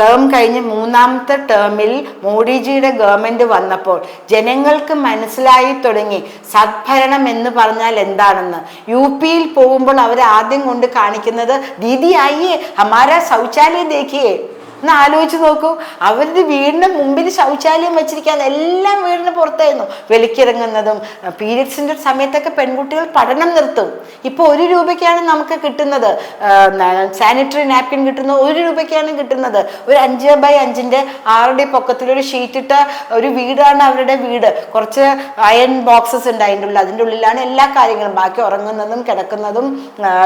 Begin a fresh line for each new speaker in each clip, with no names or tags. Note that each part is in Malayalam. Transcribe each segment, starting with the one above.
ടേം കഴിഞ്ഞ് മൂന്നാമത്തെ ടേമിൽ മോഡിജിയുടെ ഗവൺമെന്റ് വന്നപ്പോൾ ജനങ്ങൾക്ക് മനസ്സിലായി തുടങ്ങി. സദ്ഭരണം എന്ന് പറഞ്ഞാൽ എന്താണെന്ന്. യു പിയിൽ പോകുമ്പോൾ അവർ ആദ്യം കൊണ്ട് കാണിക്കുന്നത് ദീദി ആയിയേ ഹമാര ശൗചാലയ ദേഖിയേ. ഒന്ന് ആലോചിച്ച് നോക്കൂ. അവരുടെ വീടിന് മുമ്പിൽ ശൗചാലയം വെച്ചിരിക്കാൻ എല്ലാം വീടിന് പുറത്തായിരുന്നു. വെളിക്കിറങ്ങുന്നതും പീരിയഡ്സിന്റെ സമയത്തൊക്കെ പെൺകുട്ടികൾ പഠനം നിർത്തും. ഇപ്പൊ ഒരു രൂപയ്ക്കാണ് നമുക്ക് കിട്ടുന്നത് സാനിറ്ററി നാപ്കിൻ കിട്ടുന്നത് ഒരു രൂപയ്ക്കാണ് കിട്ടുന്നത്. ഒരു അഞ്ച് ബൈ അഞ്ചിന്റെ ആറുടെ പൊക്കത്തിൽ ഒരു ഷീറ്റ് ഇട്ട ഒരു വീടാണ് അവരുടെ വീട്. കുറച്ച് അയൺ ബോക്സസ് ഉണ്ട് അതിന്റെ ഉള്ളിൽ. അതിന്റെ ഉള്ളിലാണ് എല്ലാ കാര്യങ്ങളും. ബാക്കി ഉറങ്ങുന്നതും കിടക്കുന്നതും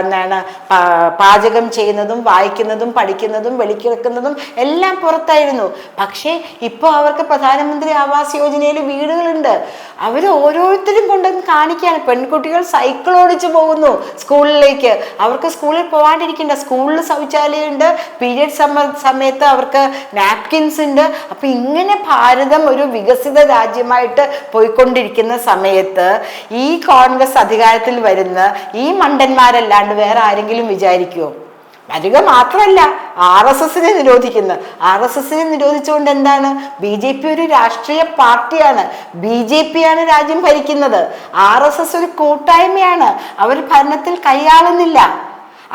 എന്താണ് പാചകം ചെയ്യുന്നതും വായിക്കുന്നതും പഠിക്കുന്നതും വെളിക്കിറക്കുന്നതും എല്ലാം പുറത്തായിരുന്നു. പക്ഷേ ഇപ്പോൾ അവർക്ക് പ്രധാനമന്ത്രി ആവാസ് യോജനയിൽ വീടുകളുണ്ട്. അവർ ഓരോരുത്തരും കൊണ്ടുവന്ന് കാണിക്കുകയാണ്. പെൺകുട്ടികൾ സൈക്കിൾ ഓടിച്ചു പോകുന്നു സ്കൂളിലേക്ക്. അവർക്ക് സ്കൂളിൽ പോകാണ്ടിരിക്കണ്ട സ്കൂളിൽ ശൗചാലയമുണ്ട് പീരിയഡ് സമ സമയത്ത് അവർക്ക് നാപ്കിൻസ് ഉണ്ട്. അപ്പം ഇങ്ങനെ ഭാരതം ഒരു വികസിത രാജ്യമായിട്ട് പോയിക്കൊണ്ടിരിക്കുന്ന സമയത്ത് ഈ കോൺഗ്രസ് അധികാരത്തിൽ വരുന്ന ഈ മണ്ടന്മാരല്ലാണ്ട് വേറെ ആരെങ്കിലും വിചാരിക്കുമോ വരിക മാത്രമല്ല ആർ എസ് എസിനെ നിരോധിക്കുന്നു. ആർ എസ് എസിനെ നിരോധിച്ചുകൊണ്ട് എന്താണ്? ബി ജെ പി ഒരു രാഷ്ട്രീയ പാർട്ടിയാണ്. ബി ജെ പി ആണ് രാജ്യം ഭരിക്കുന്നത്. ആർ എസ് എസ് ഒരു കൂട്ടായ്മയാണ്. അവർ ഭരണത്തിൽ കൈയാളുന്നില്ല.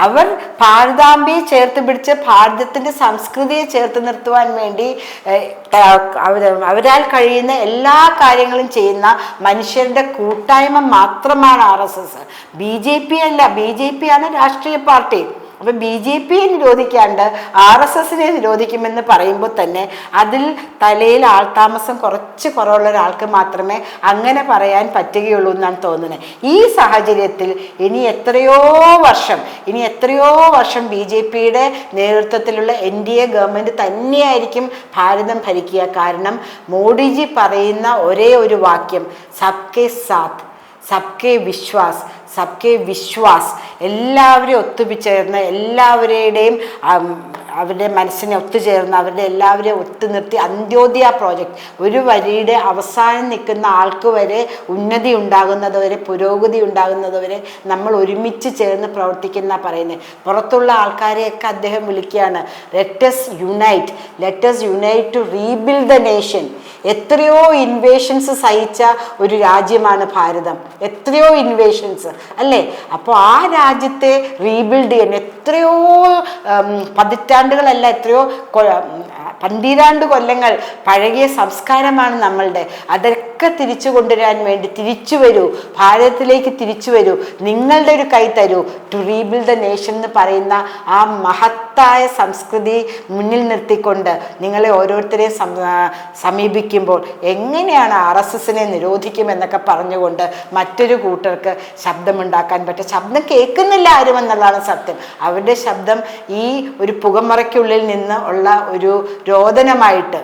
അവർ ഭാരതാംബയെ ചേർത്ത് പിടിച്ച് ഭാരതത്തിന്റെ സംസ്കൃതിയെ ചേർത്ത് നിർത്തുവാൻ വേണ്ടി അവരാൽ കഴിയുന്ന എല്ലാ കാര്യങ്ങളും ചെയ്യുന്ന മനുഷ്യരുടെ കൂട്ടായ്മ മാത്രമാണ് R S S. B J P അല്ല. ബി ജെ പി ആണ് രാഷ്ട്രീയ പാർട്ടി. അപ്പൊ ബി ജെ പിയെ നിരോധിക്കാണ്ട് ആർ എസ് എസിനെ നിരോധിക്കുമെന്ന് പറയുമ്പോൾ തന്നെ അതിൽ തലയിൽ ആൾതാമസം കുറച്ച് കുറവുള്ള ഒരാൾക്ക് മാത്രമേ അങ്ങനെ പറയാൻ പറ്റുകയുള്ളൂ എന്നാണ് തോന്നുന്നത്. ഈ സാഹചര്യത്തിൽ ഇനി എത്രയോ വർഷം ഇനി എത്രയോ വർഷം ബി ജെ പിയുടെ നേതൃത്വത്തിലുള്ള എൻ ഡി എ ഗവൺമെന്റ് തന്നെയായിരിക്കും ഭാരതം ഭരിക്കുക. കാരണം മോഡിജി പറയുന്ന ഒരേ ഒരു വാക്യം സബ്കെ സാത്ത്. സബ്കെ വിശ്വാസ് സബ്കെ വിശ്വാസ്. എല്ലാവരെയും ഒത്തുപിച്ചേർന്ന് എല്ലാവരുടെയും അവരുടെ മനസ്സിനെ ഒത്തുചേർന്ന് അവരുടെ എല്ലാവരെയും ഒത്തുനിർത്തി അന്ത്യോദയ പ്രോജക്റ്റ് ഒരു വരിയുടെ അവസാനം നിൽക്കുന്ന ആൾക്ക് വരെ ഉന്നതി ഉണ്ടാകുന്നത് വരെ പുരോഗതി ഉണ്ടാകുന്നത് വരെ നമ്മൾ ഒരുമിച്ച് ചേർന്ന് പ്രവർത്തിക്കുന്ന പറയുന്നത്. പുറത്തുള്ള ആൾക്കാരെയൊക്കെ അദ്ദേഹം വിളിക്കുകയാണ് let's unite let's unite to rebuild the nation എത്രയോ ഇൻവേഷൻസ് സഹിച്ച ഒരു രാജ്യമാണ് ഭാരതം. എത്രയോ ഇൻവേഷൻസ് അല്ലേ? അപ്പോൾ ആ രാജ്യത്തെ റീബിൽഡ് ചെയ്യാൻ എത്രയോ ഉം, പതിറ്റാണ്ടുകളല്ല എത്രയോ പന്തിരാണ്ട് കൊല്ലങ്ങൾ പഴകിയ സംസ്കാരമാണ് നമ്മളുടെ. അതൊക്കെ തിരിച്ചു കൊണ്ടുവരാൻ വേണ്ടി തിരിച്ചു വരൂ. ഭാരതത്തിലേക്ക് തിരിച്ചു വരൂ. നിങ്ങളുടെ ഒരു കൈ തരൂ. ടു റീബിൽഡ് ദ നേഷൻ എന്ന് പറയുന്ന ആ മഹത്തായ സംസ്കൃതി മുന്നിൽ നിർത്തിക്കൊണ്ട് നിങ്ങളെ ഓരോരുത്തരെയും സമീപിക്കുമ്പോൾ എങ്ങനെയാണ് ആർ എസ് എസിനെ നിരോധിക്കുമെന്നൊക്കെ പറഞ്ഞുകൊണ്ട് മറ്റൊരു കൂട്ടർക്ക് ശബ്ദമുണ്ടാക്കാൻ പറ്റും. ശബ്ദം കേൾക്കുന്നില്ല ആരും എന്നുള്ളതാണ് സത്യം. അവരുടെ ശബ്ദം ഈ ഒരു പുകമറയ്ക്കുള്ളിൽ നിന്ന് ഉള്ള ഒരു രോദനമായിട്ട്